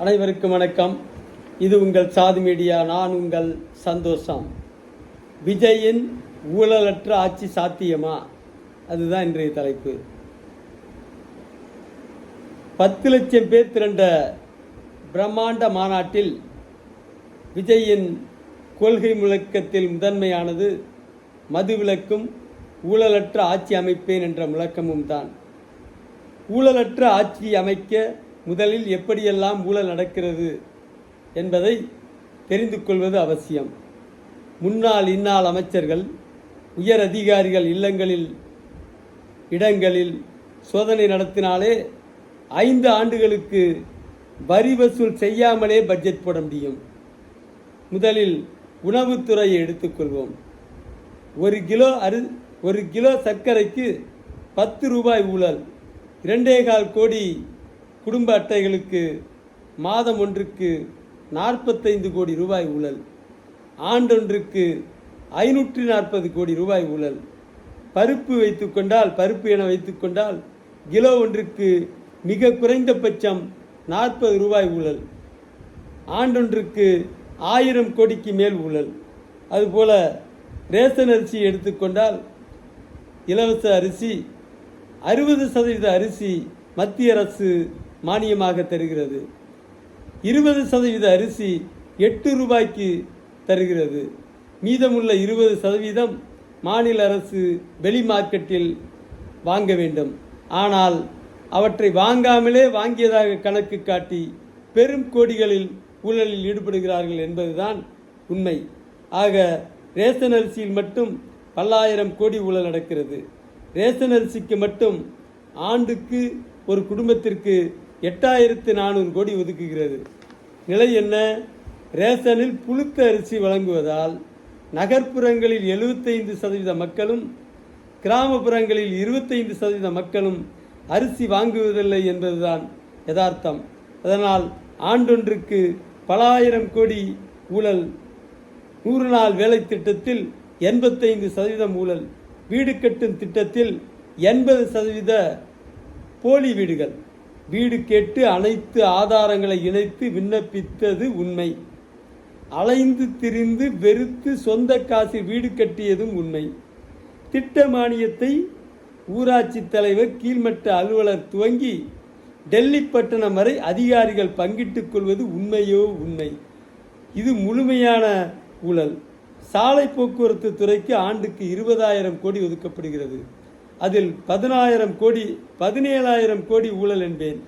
அனைவருக்கும் வணக்கம். இது உங்கள் சாதி மீடியா நான் உங்கள் சந்தோஷம். விஜயின் ஊழலற்ற ஆட்சி சாத்தியமா? அதுதான் இன்றைய தலைப்பு. பத்து லட்சம் பேர் திரண்ட பிரம்மாண்ட மாநாட்டில் விஜயின் கொள்கை முழக்கத்தில் முதன்மையானது மதுவிலக்கும் ஊழலற்ற ஆட்சி அமைப்பேன் என்ற முழக்கமும் தான் ஊழலற்ற ஆட்சி அமைக்க முதலில் எப்படியெல்லாம் ஊழல் நடக்கிறது என்பதை தெரிந்து கொள்வது அவசியம். முன்னாள் இந்நாள் அமைச்சர்கள் உயர் அதிகாரிகள் இல்லங்களில் இடங்களில் சோதனை நடத்தினாலே ஐந்து ஆண்டுகளுக்கு வரி வசூல் செய்யாமலே பட்ஜெட் போட முடியும். முதலில் உணவுத்துறையை எடுத்துக்கொள்வோம். ஒரு கிலோ அரு ஒரு கிலோ சர்க்கரைக்கு பத்து ரூபாய் ஊழல் இரண்டே கால் கோடி குடும்ப அட்டைகளுக்கு மாதம் ஒன்றுக்கு நாற்பத்தைந்து கோடி ரூபாய் ஊழல். ஆண்டொன்றுக்கு ஐநூற்றி நாற்பது கோடி ரூபாய் ஊழல். பருப்பு வைத்துக்கொண்டால் பருப்பு என வைத்துக்கொண்டால் கிலோ ஒன்றுக்கு மிக குறைந்தபட்சம் நாற்பது ரூபாய் ஊழல். ஆண்டொன்றுக்கு ஆயிரம் கோடிக்கு மேல் ஊழல். அதுபோல் ரேஷன் அரிசி எடுத்துக்கொண்டால் இலவச அரிசி அறுபது சதவீத அரிசி மத்திய அரசு மானியமாக தருகிறது. இருபது சதவீத அரிசி எட்டு ரூபாய்க்கு தருகிறது. மீதமுள்ள இருபது சதவீதம் மாநில அரசு வெளி மார்க்கெட்டில் வாங்க வேண்டும். ஆனால் அவற்றை வாங்காமலே வாங்கியதாக கணக்கு காட்டி பெரும் கோடிகளில் ஊழலில் ஈடுபடுகிறார்கள் என்பதுதான் உண்மை. ஆக ரேஷன் அரிசியில் மட்டும் பல்லாயிரம் கோடி ஊழல் நடக்கிறது. ரேஷன் அரிசிக்கு மட்டும் ஆண்டுக்கு ஒரு குடும்பத்திற்கு எட்டாயிரத்து நானூறு கோடி ஒதுக்குகிறது. நிலை என்ன? ரேஷனில் புழுத்த அரிசி வழங்குவதால் நகர்ப்புறங்களில் எழுபத்தைந்து சதவீத மக்களும் கிராமப்புறங்களில் இருபத்தைந்து சதவீத மக்களும் அரிசி வாங்குவதில்லை என்பதுதான் யதார்த்தம். அதனால் ஆண்டொன்றுக்கு பல ஆயிரம் கோடி ஊழல் நூறு நாள் வேலை திட்டத்தில் எண்பத்தைந்து சதவீதம் ஊழல் வீடு கட்டும் திட்டத்தில் எண்பது சதவீத போலி வீடுகள். வீடு கேட்டு அனைத்து ஆதாரங்களை இணைத்து விண்ணப்பித்தது உண்மை. அலைந்து திரிந்து வெறுத்து சொந்த காசு வீடு கட்டியதும் உண்மை. திட்ட மானியத்தை ஊராட்சி தலைவர் கீழ்மட்ட அலுவலர் துவங்கி டெல்லி பட்டணம் வரை அதிகாரிகள் பங்கிட்டுக் கொள்வது உண்மையோ உண்மை? இது முழுமையான ஊழல். சாலை போக்குவரத்து துறைக்கு ஆண்டுக்கு இருபதாயிரம் கோடி ஒதுக்கப்படுகிறது. அதில் பதினாயிரம் கோடி பதினேழாயிரம் கோடி ஊழல் என்பேன்.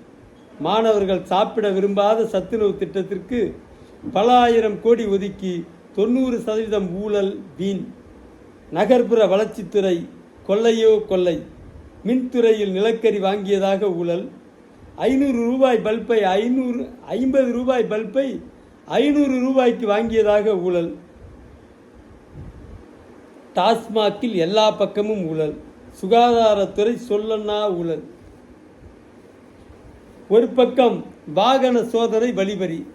மாணவர்கள் சாப்பிட விரும்பாத சத்துணவு திட்டத்திற்கு பல ஆயிரம் கோடி ஒதுக்கி தொண்ணூறு சதவீதம் ஊழல் வீண். நகர்ப்புற வளர்ச்சித்துறை கொள்ளையோ கொள்ளை. மின்துறையில் நிலக்கரி வாங்கியதாக ஊழல். ஐநூறு ரூபாய் பல்பை ஐநூறு ஐம்பது ரூபாய் பல்பை ஐநூறு ரூபாய்க்கு வாங்கியதாக ஊழல். டாஸ்மாகில் எல்லா பக்கமும் ஊழல். சுகாதாரத்துறை சொல்லன்னா ஊழல் ஒரு பக்கம் வாகன சோதனை வழிபறி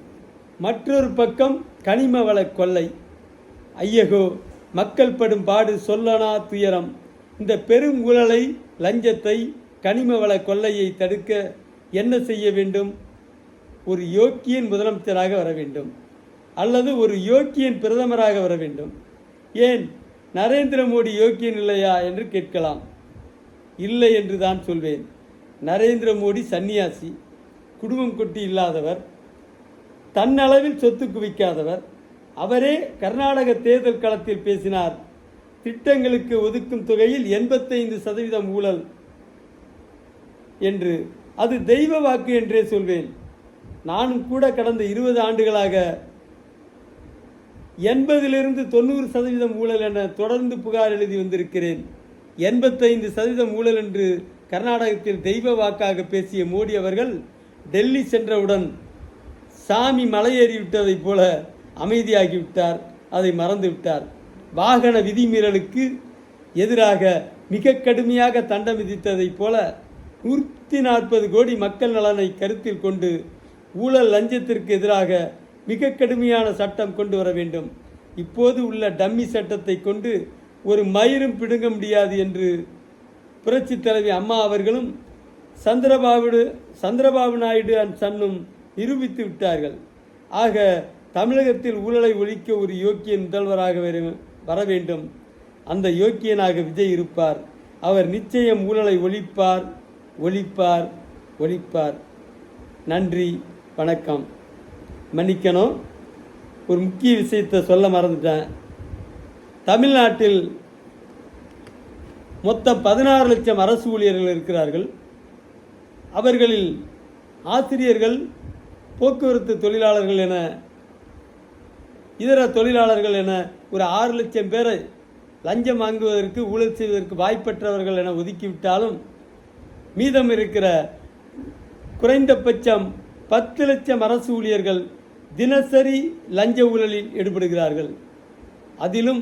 மற்றொரு பக்கம் கனிம வள கொள்ளை. ஐயகோ மக்கள் படும் பாடு சொல்லனா துயரம். இந்த பெரும் ஊழலை லஞ்சத்தை கனிம வள கொள்ளையை தடுக்க என்ன செய்ய வேண்டும்? ஒரு யோக்கியன் முதலமைச்சராக வர வேண்டும். அல்லது ஒரு யோக்கியன் பிரதமராக வர வேண்டும். ஏன்? நரேந்திர மோடி யோக்கியன் இல்லையா என்று கேட்கலாம். இல்லை என்று தான் சொல்வேன். நரேந்திர மோடி சன்னியாசி குடும்பம் கொட்டி இல்லாதவர் தன்னளவில் சொத்து குவிக்காதவர் அவரே கர்நாடக தேர்தல் களத்தில் பேசினார். திட்டங்களுக்கு ஒதுக்கும் தொகையில் எண்பத்தைந்து சதவீதம் ஊழல் என்று. அது தெய்வ வாக்கு என்றே சொல்வேன். நானும் கூட கடந்த இருபது ஆண்டுகளாக எண்பதிலிருந்து தொண்ணூறு சதவீதம் ஊழல் என தொடர்ந்து புகார் எழுதி வந்திருக்கிறேன். எண்பத்தைந்து சதவீதம் ஊழல் என்று கர்நாடகத்தில் தெய்வ வாக்காக பேசிய மோடி அவர்கள் டெல்லி சென்றவுடன் சாமி மலையேறிவிட்டதைப் போல அமைதியாகிவிட்டார் அதை மறந்துவிட்டார் வாகன விதிமீறலுக்கு எதிராக மிக கடுமையாக தண்டம் விதித்ததைப் போல நூற்றி நாற்பது கோடி மக்கள் நலனை கருத்தில் கொண்டு ஊழல் லஞ்சத்திற்கு எதிராக மிக கடுமையான சட்டம் கொண்டு வர வேண்டும். இப்போது உள்ள டம்மி சட்டத்தை கொண்டு ஒரு மயிரும் பிடுங்க முடியாது என்று புரட்சி தலைவி அம்மா அவர்களும் சந்திரபாபு சந்திரபாபு நாயுடு அண்ட் சன்னும் நிரூபித்து விட்டார்கள். ஆக தமிழகத்தில் ஊழலை ஒழிக்க ஒரு யோக்கியன் முதல்வராக வர- வர வேண்டும். அந்த யோக்கியனாக விஜய் இருப்பார். அவர் நிச்சயம் ஊழலை ஒழிப்பார் ஒழிப்பார் ஒழிப்பார். நன்றி வணக்கம். மன்னிக்கணும். ஒரு முக்கிய விஷயத்தை சொல்ல மறந்துட்டேன். தமிழ்நாட்டில் மொத்தம் பதினாறு லட்சம் அரசு ஊழியர்கள் இருக்கிறார்கள். அவர்களில் ஆசிரியர்கள் போக்குவரத்து தொழிலாளர்கள் என இதர தொழிலாளர்கள் என ஒரு ஆறு லட்சம் பேரை லஞ்சம் வாங்குவதற்கு ஊழல் செய்வதற்கு வாய்ப்பற்றவர்கள் என ஒதுக்கிவிட்டாலும் மீதம் இருக்கிற குறைந்தபட்சம் பத்து லட்சம் அரசு ஊழியர்கள் தினசரி லஞ்ச ஊழலில் ஈடுபடுகிறார்கள். அதிலும்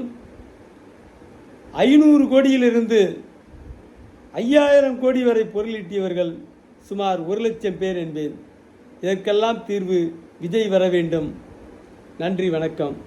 ஐநூறு கோடியிலிருந்து ஐயாயிரம் கோடி வரை பொருளீட்டியவர்கள் சுமார் ஒரு லட்சம் பேர் என்பேன். இதற்கெல்லாம் தீர்வு விஜய் வர வேண்டும். நன்றி வணக்கம்.